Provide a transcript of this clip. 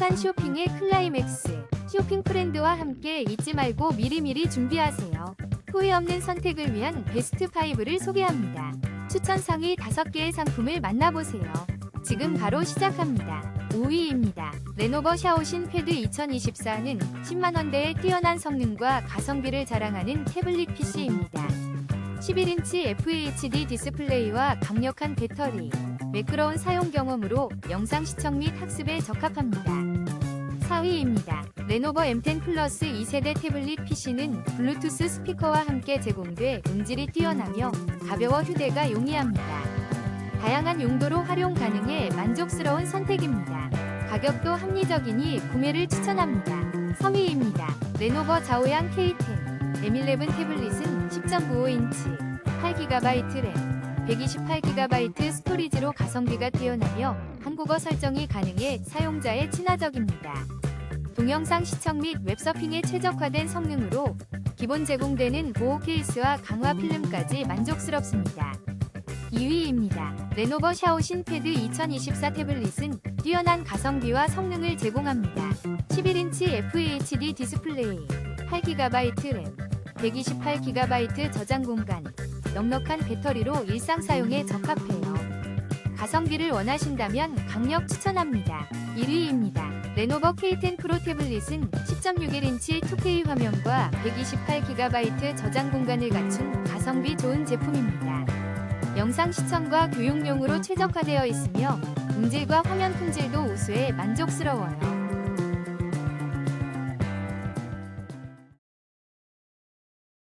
행복한 쇼핑의 클라이맥스. 쇼핑 프렌드와 함께 잊지 말고 미리미리 준비하세요. 후회 없는 선택을 위한 베스트 5를 소개합니다. 추천 상위 5개의 상품을 만나보세요. 지금 바로 시작합니다. 5위입니다. 레노버 샤오신 패드 2024는 10만원대의 뛰어난 성능과 가성비를 자랑하는 태블릿 PC입니다. 11인치 FHD 디스플레이와 강력한 배터리, 매끄러운 사용 경험으로 영상 시청 및 학습에 적합합니다. 4위입니다. 레노버 M10 플러스 2세대 태블릿 PC는 블루투스 스피커와 함께 제공돼 음질이 뛰어나며 가벼워 휴대가 용이합니다. 다양한 용도로 활용 가능해 만족스러운 선택입니다. 가격도 합리적이니 구매를 추천합니다. 3위입니다. 레노버 자오양 K10 M11 태블릿은 10.95인치 8GB 램 128GB 스토리지로 가성비가 뛰어나며 한국어 설정이 가능해 사용자에 친화적입니다. 동영상 시청 및 웹서핑에 최적화된 성능으로 기본 제공되는 보호 케이스와 강화 필름까지 만족스럽습니다. 2위입니다. 레노버 샤오신 패드 2024 태블릿은 뛰어난 가성비와 성능을 제공합니다. 11인치 FHD 디스플레이, 8GB 램, 128GB 저장 공간, 넉넉한 배터리로 일상 사용에 적합해요. 가성비를 원하신다면 강력 추천합니다. 1위입니다. 레노버 K10 프로 태블릿은 10.61인치 2K 화면과 128GB 저장 공간을 갖춘 가성비 좋은 제품입니다. 영상 시청과 교육용으로 최적화되어 있으며 음질과 화면 품질도 우수해 만족스러워요.